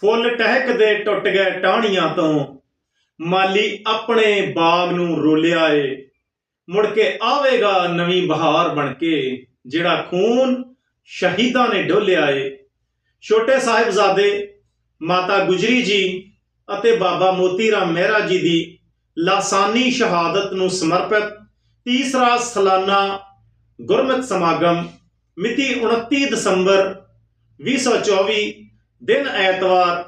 ਫੁੱਲ ਟਹਿਕਦੇ ਟੁੱਟ ਗਏ ਟਾਹਣੀਆਂ ਤੋਂ। ਮਾਲੀ ਆਪਣੇ ਬਾਗ ਨੂੰ ਰੋਲਿਆ ਏ। ਮੁੜ ਕੇ ਆਵੇਗਾ ਨਵੀਂ ਬਹਾਰ ਬਣ ਕੇ, ਜਿਹੜਾ ਖੂਨ ਸ਼ਹੀਦਾਂ ਨੇ ਡੋਲਿਆ ਏ। ਛੋਟੇ ਸਾਹਿਬਜ਼ਾਦੇ ਮਾਤਾ ਗੁਜਰੀ ਜੀ ਅਤੇ ਬਾਬਾ ਮੋਤੀ ਰਾਮ ਮਹਿਰਾ ਜੀ ਦੀ ਲਾਸਾਨੀ ਸ਼ਹਾਦਤ ਨੂੰ ਸਮਰਪਿਤ ਤੀਸਰਾ ਸਾਲਾਨਾ ਗੁਰਮਤਿ ਸਮਾਗਮ ਮਿਤੀ 29 ਦਸੰਬਰ 2024 ਦਿਨ ਐਤਵਾਰ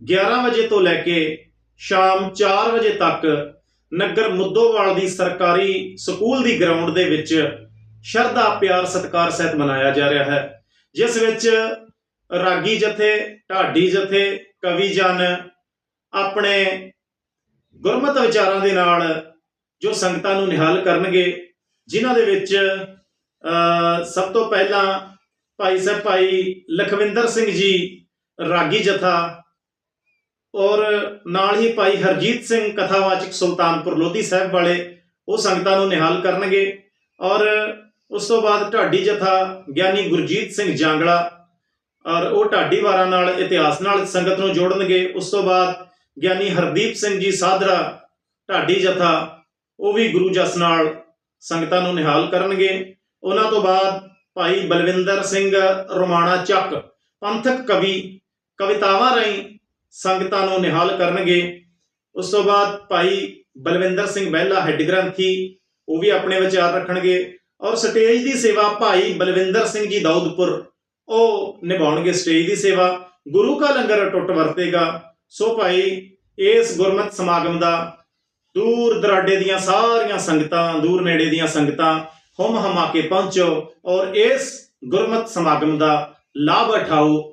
11 ਵਜੇ ਤੋਂ ਲੈ ਕੇ ਸ਼ਾਮ 4 ਵਜੇ ਤੱਕ ਨਗਰ ਮੁੱਦੋਵਾਲ ਦੀ ਸਰਕਾਰੀ ਸਕੂਲ ਦੀ ਗਰਾਊਂਡ ਦੇ ਵਿੱਚ ਸ਼ਰਧਾ ਪਿਆਰ ਸਤਿਕਾਰ ਸਹਿਤ ਮਨਾਇਆ ਜਾ ਰਿਹਾ ਹੈ ਜਿਸ ਵਿੱਚ ਰਾਗੀ ਜਥੇ ਢਾਡੀ ਜਥੇ ਕਵੀ ਜਨ ਆਪਣੇ ਗੁਰਮਤ ਵਿਚਾਰਾਂ ਦੇ ਨਾਲ ਜੋ ਸੰਗਤਾਂ ਨੂੰ ਨਿਹਾਲ ਕਰਨਗੇ ਜਿਨ੍ਹਾਂ ਦੇ ਵਿੱਚ ਅ, ਸਭ ਤੋਂ ਪਹਿਲਾਂ ਭਾਈ ਸਾਹਿਬ ਭਾਈ ਲਖਵਿੰਦਰ ਸਿੰਘ ਜੀ ਰਾਗੀ ਜਥਾ ਔਰ ਨਾਲ ਹੀ ਭਾਈ ਹਰਜੀਤ ਸਿੰਘ ਕਥਾਵਾਚਕ ਸੁਲਤਾਨਪੁਰ ਲੋਧੀ ਸਾਹਿਬ ਵਾਲੇ ਉਹ ਸੰਗਤਾਂ ਨੂੰ ਨਿਹਾਲ ਕਰਨਗੇ ਔਰ ਉਸ ਤੋਂ ਬਾਅਦ ਢਾਡੀ ਜਥਾ ਗਿਆਨੀ ਗੁਰਜੀਤ ਸਿੰਘ ਜਾਂਗਲਾ ਔਰ ਉਹ ਢਾਡੀ ਵਾਰਾਂ ਨਾਲ ਇਤਿਹਾਸ ਨਾਲ ਸੰਗਤ ਨੂੰ ਜੋੜਨਗੇ। ਉਸ ਤੋਂ ਬਾਅਦ ਗਿਆਨੀ ਹਰਦੀਪ ਸਿੰਘ ਜੀ ਸਾਧਰਾ ਢਾਡੀ ਜਥਾ ਉਹ ਵੀ ਗੁਰੂ ਜਸ ਨਾਲ ਸੰਗਤਾਂ ਨੂੰ ਨਿਹਾਲ ਕਰਨਗੇ। ਉਹਨਾਂ ਤੋਂ ਬਾਅਦ ਭਾਈ ਬਲਵਿੰਦਰ ਸਿੰਘ ਰੋਮਾਣਾ ਚੱਕ ਪੰਥਕ ਕਵੀ ਕਵਿਤਾਵਾਂ ਰਾਹੀਂ ਸੰਗਤਾਂ ਨੂੰ ਨਿਹਾਲ ਕਰਨਗੇ। ਉਸ ਤੋਂ ਬਾਅਦ ਭਾਈ ਬਲਵਿੰਦਰ ਸਿੰਘ ਮਹਿਲਾ ਹੈੱਡ ਗ੍ਰੰਥੀ, ਉਹ ਵੀ ਆਪਣੇ ਵਿਚਾਰ ਰੱਖਣਗੇ ਔਰ ਸਟੇਜ ਦੀ ਸੇਵਾ ਭਾਈ ਬਲਵਿੰਦਰ ਸਿੰਘ ਜੀ ਦਾਊਦਪੁਰ, ਉਹ ਨਿਭਾਉਣਗੇ ਸਟੇਜ ਦੀ ਸੇਵਾ। ਗੁਰੂ ਕਾ ਲੰਗਰ ਟੁੱਟ ਵਰਤੇਗਾ। ਸੋ ਭਾਈ ਇਸ ਗੁਰਮਤਿ ਸਮਾਗਮ ਦਾ ਦੂਰ ਦਰਾਡੇ ਦੀਆਂ ਸਾਰੀਆਂ ਸੰਗਤਾਂ, ਦੂਰ ਨੇੜੇ ਦੀਆਂ ਸੰਗਤਾਂ ਹਮ ਹਮਾ ਕੇ ਪਹੁੰਚੋ ਔਰ ਇਸ ਗੁਰਮਤਿ ਸਮਾਗਮ ਦਾ ਲਾਭ ਉਠਾਓ।